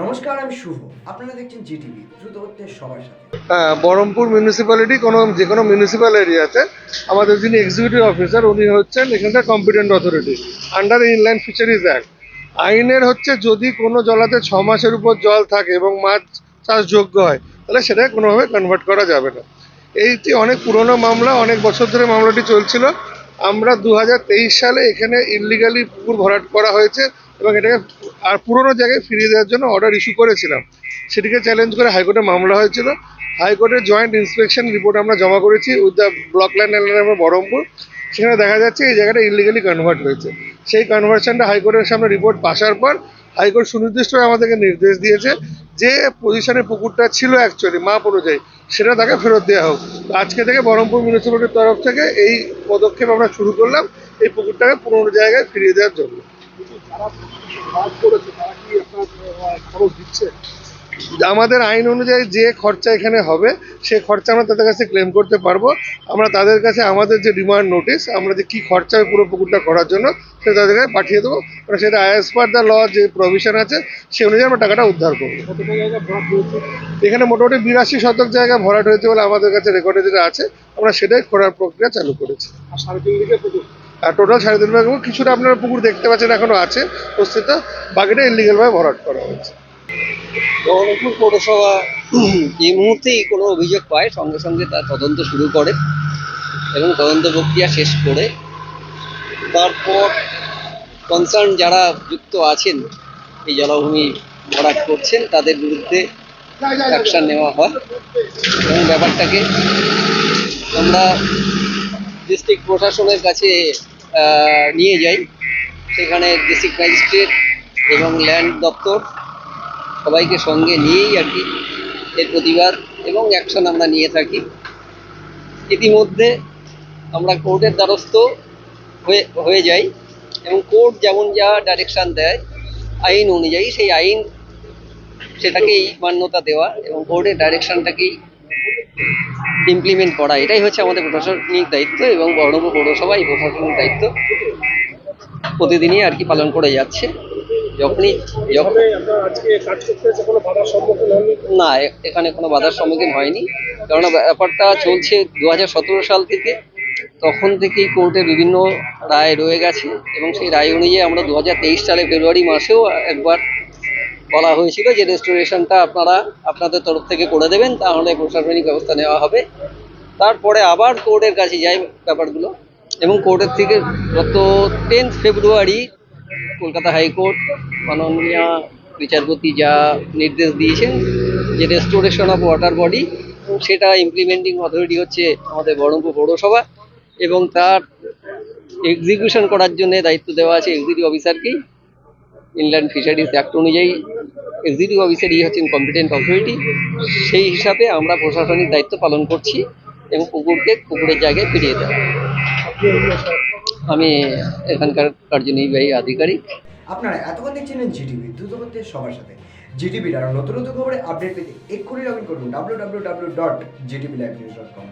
নমস্কার, আমি শুভ। আপনারা দেখছেন জিটিভি, দ্রুত হচ্ছে সবার সাথে। হ্যাঁ বহরমপুর মিউনিসিপ্যালিটি কোনো, যে কোনো মিউনিসিপ্যাল এরিয়াতে আমাদের যিনি এক্সিকিউটিভ অফিসার উনি হচ্ছেন এখানকার competent authority under inland fisheries act আইনের হচ্ছে যদি কোনো জলাতে ছ মাসের উপর জল থাকে এবং মাছ চাষযোগ্য হয়, তাহলে সেটাকে কোনোভাবে কনভার্ট করা যাবে না। এইটি অনেক পুরনো মামলা, অনেক বছর ধরে মামলাটি চলছিল। আমরা দু হাজার তেইশ সালে এখানে ইলিগালি পুকুর ভরাট করা হয়েছে এবং এটাকে আর পুরোনো জায়গায় ফিরিয়ে দেওয়ার জন্য অর্ডার ইস্যু করেছিলাম। সেটিকে চ্যালেঞ্জ করে হাইকোর্টে মামলা হয়েছিল। হাইকোর্টের জয়েন্ট ইন্সপেকশন রিপোর্ট আমরা জমা করেছি with the block land and Baharampur. সেখানে দেখা যাচ্ছে এই জায়গাটা ইলিগালি কনভার্ট হয়েছে। সেই কনভার্সনটা হাইকোর্টের সামনে রিপোর্ট পাসার পর হাইকোর্ট সুনির্দিষ্টভাবে আমাদেরকে নির্দেশ দিয়েছে যে পজিশনে পুকুরটা ছিল অ্যাকচুয়ালি মাপ অনুযায়ী, সেটা তাকে ফেরত দেওয়া হোক। আজকে থেকে বহরমপুর মিউনিসিপ্যালিটির তরফ থেকে এই পদক্ষেপ আমরা শুরু করলাম, এই পুকুরটাকে পুরোনো জায়গায় ফিরিয়ে দেওয়ার জন্য। আমাদের আইন অনুযায়ী যে খরচা এখানে হবে, সে খরচা আমরা তাদের কাছে ক্লেম করতে পারব। আমরা তাদের কাছে আমাদের যে ডিমান্ড নোটিশ আমরা যে কি খরচা পুরো পুকুরটা করার জন্য সেটা তাদের কাছে পাঠিয়ে দেবো। মানে সেটা অ্যাজ পার দ্য ল যে প্রভিশন আছে, সে অনুযায়ী আমরা টাকাটা উদ্ধার করব। এখানে মোটামুটি বিরাশি শতক জায়গা ভরাট হয়েছে বলে আমাদের কাছে রেকর্ডে যেটা আছে, আমরা সেটাই করার প্রক্রিয়া চালু করেছি। টোটাল সাড়ে তিন ভাগ কিছুটা আপনারা পুকুর দেখতে পাচ্ছেন, এখনও আছে। উপস্থিত বাকিটা ইলিগালভাবে ভরাট করা হয়েছে। বহরমপুর পৌরসভা এই মুহূর্তেই কোনো অভিযোগ পায়, সঙ্গে সঙ্গে তার তদন্ত শুরু করে এবং তদন্ত প্রক্রিয়া শেষ করে। তারপর কনসার্ন যারা যুক্ত আছেন, এই জলাভূমি ভরাট করছেন, তাদের বিরুদ্ধে অ্যাকশন নেওয়া হয়। এবং ব্যাপারটাকে আমরা ডিস্ট্রিক্ট প্রশাসনের কাছে নিয়ে যাই। সেখানে ডিস্ট্রিক্ট ম্যাজিস্ট্রেট এবং ল্যান্ড দপ্তর সবাইকে সঙ্গে নিয়েই আর কি এর প্রতিবাদ এবং অ্যাকশন আমরা নিয়ে থাকি। ইতিমধ্যে আমরা কোর্টের দ্বারস্থ হয়ে হয়ে যাই এবং কোর্ট যেমন যা ডাইরেকশান দেয়, আইন অনুযায়ী সেই আইন সেটাকেই মান্যতা দেওয়া এবং কোর্টের ডাইরেকশনটাকেই ইমপ্লিমেন্ট করা। এটাই হচ্ছে আমাদের প্রশাসনিক দায়িত্ব এবং বহরমপুর পৌরসভা এই প্রশাসনিক দায়িত্ব। প্রতিদিনই আর কি পালন করে যাচ্ছে। যখনই না এখানে কোনো বাধার সম্মুখীন হয়নি। কেননা ব্যাপারটা চলছে দু হাজার সতেরো সাল থেকে। তখন থেকেই কোর্টে বিভিন্ন রায় রয়ে গেছে এবং সেই রায় অনুযায়ী আমরা দু হাজার তেইশ সালে ফেব্রুয়ারি মাসেও একবার বলা হয়েছিল যে রেস্টোরেশনটা আপনারা আপনাদের তরফ থেকে করে দেবেন, তাহলে প্রশাসনিক ব্যবস্থা নেওয়া হবে। তারপরে আবার কোর্টের কাছে যায় ব্যাপারগুলো। এবং কোর্টের থেকে গত টেন্থ ফেব্রুয়ারি কলকাতা হাইকোর্ট মাননীয় বিচারপতি যা নির্দেশ দিয়েছেন যে রেস্টোরেশন অফ ওয়াটার বডি, সেটা ইমপ্লিমেন্টিং অথরিটি হচ্ছে আমাদের বহরমপুর পৌরসভা এবং তার এক্সিকিউশন করার জন্য দায়িত্ব দেওয়া আছে এক্সিকিউটিভ অফিসারকেই ইনল্যান্ড ফিশারিজ অ্যাক্ট অনুযায়ী এক্সিকিউটিভ অফিসারই হচ্ছেন কম্পিটেন্ট অথরিটি সেই হিসাবে আমরা প্রশাসনিক দায়িত্ব পালন করছি এবং পুকুরকে পুকুরের জায়গায় ফিরিয়ে দেওয়া। আমি এখানকার কার্যনির্বাহী আধিকারিক। আপনারা এতক্ষণ দেখছিলেন জিটিভি, দ্রুত সবার সাথে। জিটিভির আরও নতুন নতুন খবরে আপডেট পেতে এক্ষুনি লগ ইন করুন W W W dot GTV live news dot com